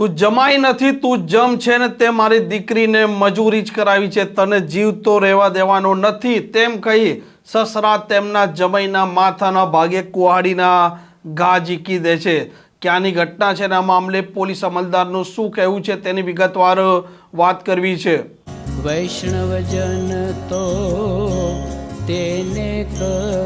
તું જમાઈ નથી, તું જમ છે ને તે મારી દીકરીને મજૂરી જ કરાવી છે. તને જીવતો રહેવા દેવાનો નથી. તેમ કહી સસરા તેમના જમાઈના માથાના ભાગે કુહાડીના ઘા ઝીકી દે છે. ક્યાંની ઘટના છે ને આ મામલે પોલીસ અમલદારનું શું કહેવું છે તેની વિગતવાર વાત કરવી છે. વૈષ્ણવજન તો તેને કહીએ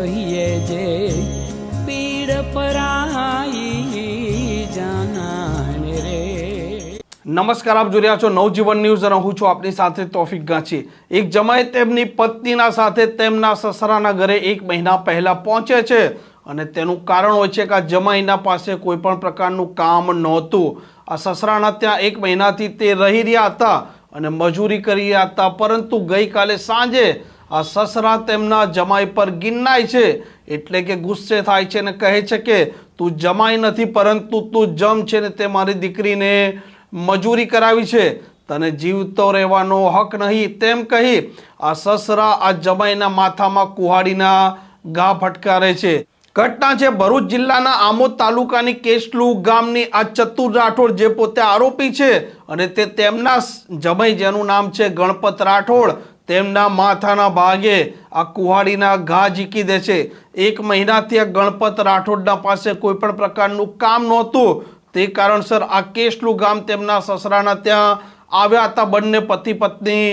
નમસ્કાર, આપ જોઈ રહ્યા છો નવજીવન ન્યૂઝ અને હું છું આપની સાથે તોફિક ગાંચી. એક જમાઈ તેમની પત્નીના સાથે તેમના સસરાના ઘરે એક મહિના પહેલાં પહોંચે છે અને તેનું કારણ હોય છે કે આ જમાઈના પાસે કોઈ પણ પ્રકારનું કામ નહોતું. આ સસરાના ત્યાં એક મહિનાથી તે રહી રહ્યા હતા અને મજૂરી કરી રહ્યા હતા, પરંતુ ગઈકાલે સાંજે આ સસરા તેમના જમાઈ પર ગિન્નાય છે. એટલે કે ગુસ્સે થાય છે અને કહે છે કે, તું જમાઈ નથી, પરંતુ તું જમ છે ને તે મારી દીકરીને મજૂરી કરાવી છે. તને જીવતો રહેવાનો હક નહીં તેમ કહી આ સસરા આ જમાઈના માથામાં કુહાડીના ઘા ફટકારે છે. ઘટના છે ભરૂચ જિલ્લાના આમોદ તાલુકાની કેસલુ ગામની. આ ચતુર રાઠોડ જે પોતે આરોપી છે અને તે તેમના જમાઈ જેનું નામ છે ગણપત રાઠોડ, તેમના માથાના ભાગે આ કુહાડીના ઘા ઝીકી દે છે. એક મહિનાથી આ ગણપત રાઠોડના પાસે કોઈ પણ પ્રકારનું કામ નહોતું. તે કારણસર આ કેશલું ગામ તેમના સસરાના ત્યાં આવ્યા હતા. બંને પતિ પત્ની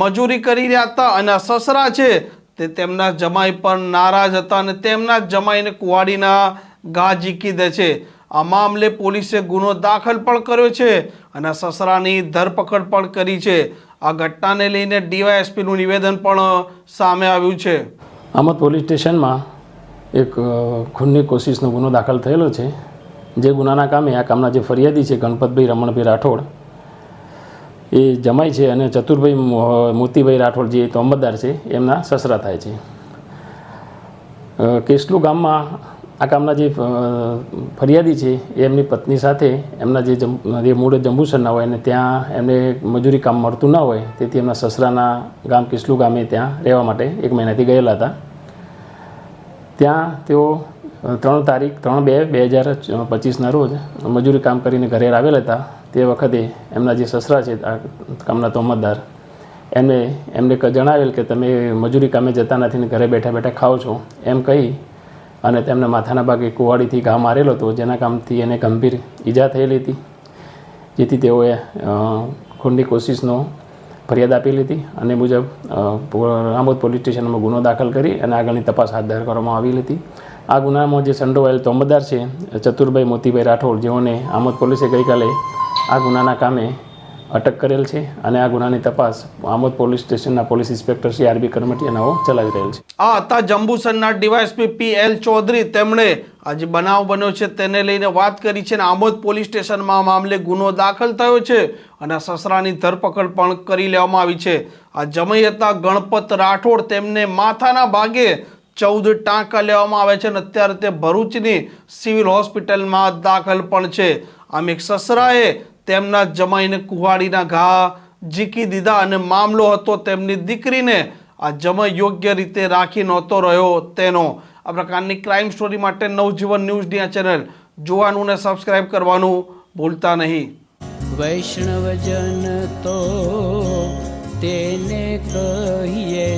મજૂરી કરી રહ્યા હતા અને સસરા છે તે તેમના જમાઈ પર નારાજ હતા અને તેમના જમાઈને કુવાડીના ગા ઝીકી દે છે. આ મામલે પોલીસે ગુનો દાખલ પણ કર્યો છે અને સસરાની ધરપકડ પણ કરી છે. આ ઘટનાને લઈને ડીવાયએસપીનું નિવેદન પણ સામે આવ્યું છે. આમદ પોલીસ સ્ટેશનમાં એક ખૂનની કોશિશનો ગુનો દાખલ થયેલો છે. જે ગુનાના કામે આ કામના જે ફરિયાદી છે, ગણપતભાઈ રમણભાઈ રાઠોડ, એ જમાય છે અને ચતુરભાઈ મોતીભાઈ રાઠોડ જે તોમતદાર છે, એમના સસરા થાય છે. કેસલુ ગામમાં આ કામના જે ફરિયાદી છે, એમની પત્ની સાથે એમના જે જે મૂળ જંબુસરના હોય અને ત્યાં એમને મજૂરી કામ મળતું ના હોય, તેથી એમના સસરાના ગામ કેસલુ ગામે ત્યાં રહેવા માટે એક મહિનાથી ગયેલા હતા. ત્યાં તેઓ ત્રણ તારીખ, ત્રણ બે બે હજાર પચીસના રોજ મજૂરી કામ કરીને ઘરે આવેલા હતા. તે વખતે એમના જે સસરા છે, આ કામના તોમતદાર, એમને એમને જણાવેલ કે તમે મજૂરી કામે જતા નથી ને ઘરે બેઠા બેઠા ખાઓ છો. એમ કહી અને તેમના માથાના ભાગે કુવાડીથી ઘા મારેલો હતો, જેના કામથી એને ગંભીર ઈજા થયેલી હતી, જેથી તેઓએ ખૂનની કોશિશનો ફરિયાદ આપેલી હતી અને મુજબ રામોદ પોલીસ સ્ટેશનમાં ગુનો દાખલ કરી અને આગળની તપાસ હાથ ધર કરવામાં આવેલી હતી આ ગુનામાં જે સંડોવાયેલ તોમતદાર છે, ચતુરભાઈ મોતીભાઈ રાઠોડ, જેઓને આમોદ પોલીસે ગઈકાલે આ ગુનાના કામે અટક કરેલ છે અને આ ગુનાની તપાસ આમોદ પોલીસ સ્ટેશનના police inspector Shri R B કરમટીયાનાઓ ચલાવી રહેલ છે. આ હતા જંબુસરના ડીવાયએસપી પી એલ ચૌધરી. તેમણે આજે બનાવ બન્યો છે તેને લઈને વાત કરી છે અને આમોદ પોલીસ સ્ટેશનમાં મામલે ગુનો દાખલ થયો છે અને સસરાની ધરપકડ પણ કરી લેવામાં આવી છે. આ જમઈ હતા ગણપત રાઠોડ તેમને માથાના ભાગે ચૌદ ટાંકા લેવામાં આવે છે અને અત્યારે તે ભરૂચની સિવિલ હોસ્પિટલમાં દાખલ પણ છે. આમ એક સસરાએ તેમના જમાઈને કુહાડીના ઘા જીકી દીધા અને મામલો હતો તેમની દીકરીને. આ જમાઈ યોગ્ય રીતે રાખી નહોતો રહ્યો તેનો. આ પ્રકારની ક્રાઇમ સ્ટોરી માટે નવજીવન ન્યૂઝની આ ચેનલ જોવાનું ને સબસ્ક્રાઇબ કરવાનું ભૂલતા નહીં. વૈષ્ણવજન તો તેને કહીએ